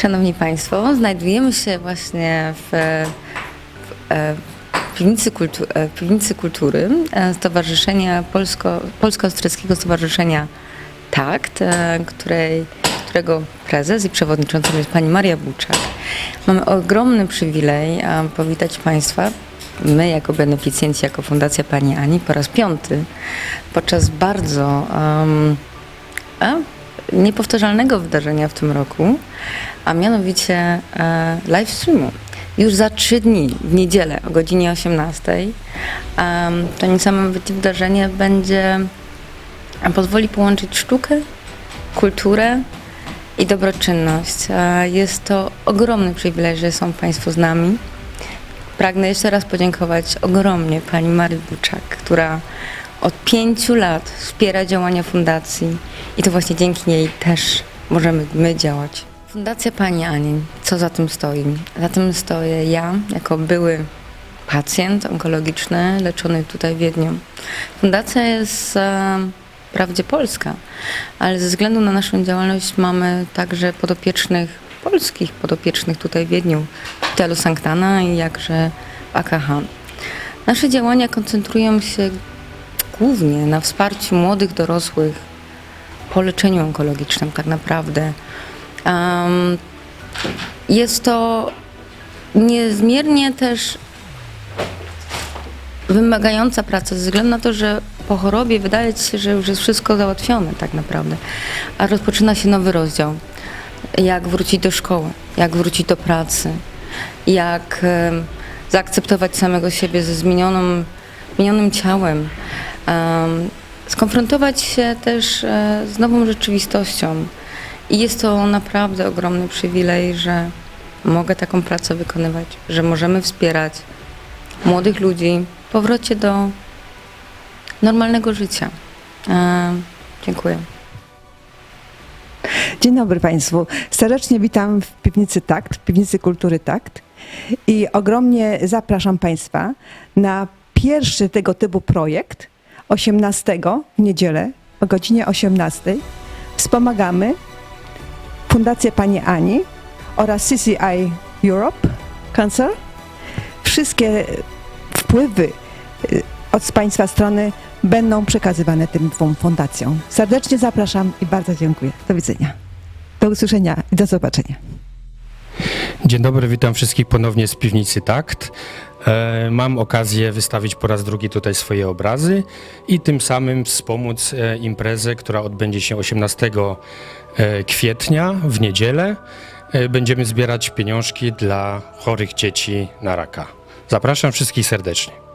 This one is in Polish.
Szanowni Państwo, znajdujemy się właśnie w, w, e, piwnicy, kultu, e, piwnicy Kultury e, Stowarzyszenia Polsko, Polsko-Austriackiego Stowarzyszenia TAKT, e, której, którego prezes i przewodniczącą jest pani Maria Buczak. Mamy ogromny przywilej e, powitać Państwa, my jako beneficjenci, jako Fundacja Pani Ani po raz piąty podczas bardzo a, niepowtarzalnego wydarzenia w tym roku, a mianowicie e, live streamu. Już za trzy dni, w niedzielę o godzinie 18, em, to niesamowite wydarzenie będzie, pozwoli połączyć sztukę, kulturę i dobroczynność. E, Jest to ogromny przywilej, że są Państwo z nami. Pragnę jeszcze raz podziękować ogromnie pani Marii Buczak, która od pięciu lat wspiera działania fundacji i to właśnie dzięki niej też możemy my działać. Fundacja Pani Ani, co za tym stoi? Za tym stoję ja, jako były pacjent onkologiczny leczony tutaj w Wiedniu. Fundacja jest e, wprawdzie polska, ale ze względu na naszą działalność mamy także podopiecznych, polskich podopiecznych tutaj w Wiedniu, w Szpitalu Sanktana i jakże w AKH. Nasze działania koncentrują się głównie na wsparciu młodych dorosłych po leczeniu onkologicznym tak naprawdę. Em, jest to niezmiernie też wymagająca praca ze względu na to, że po chorobie wydaje się, że już jest wszystko załatwione tak naprawdę, a rozpoczyna się nowy rozdział. Jak wrócić do szkoły, jak wrócić do pracy, jak zaakceptować samego siebie ze zmienioną, zmienionym ciałem, em, skonfrontować się też e, z nową rzeczywistością. I jest to naprawdę ogromny przywilej, że mogę taką pracę wykonywać, że możemy wspierać młodych ludzi w powrocie do normalnego życia. E, dziękuję. Dzień dobry Państwu. Serdecznie witam w piwnicy Takt, w piwnicy kultury Takt i ogromnie zapraszam Państwa na pierwszy tego typu projekt 18 w niedzielę o godzinie 18. Wspomagamy Fundację Pani Ani oraz CCI Europe Cancer. Wszystkie wpływy y, od Państwa strony będą przekazywane tym dwóm fundacjom. Serdecznie zapraszam i bardzo dziękuję. Do widzenia. Do usłyszenia i do zobaczenia. Dzień dobry, witam wszystkich ponownie z piwnicy Takt. E, Mam okazję wystawić po raz drugi tutaj swoje obrazy i tym samym wspomóc e, imprezę, która odbędzie się 18 e, kwietnia w niedzielę. Będziemy zbierać pieniążki dla chorych dzieci na raka. Zapraszam wszystkich serdecznie.